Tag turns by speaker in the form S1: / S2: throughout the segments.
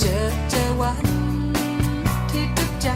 S1: เจอเจอวันที่ทุกใจ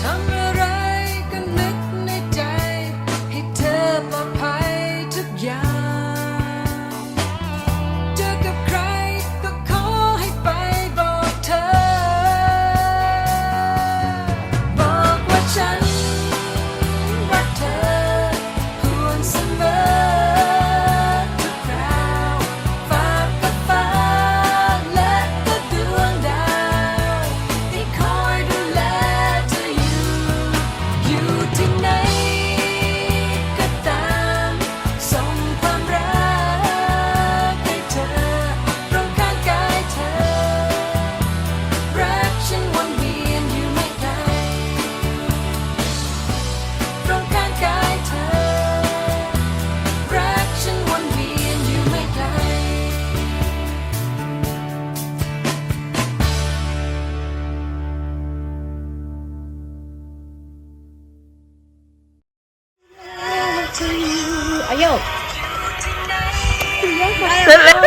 S1: September. you do โยกเสร็จแล้
S2: ว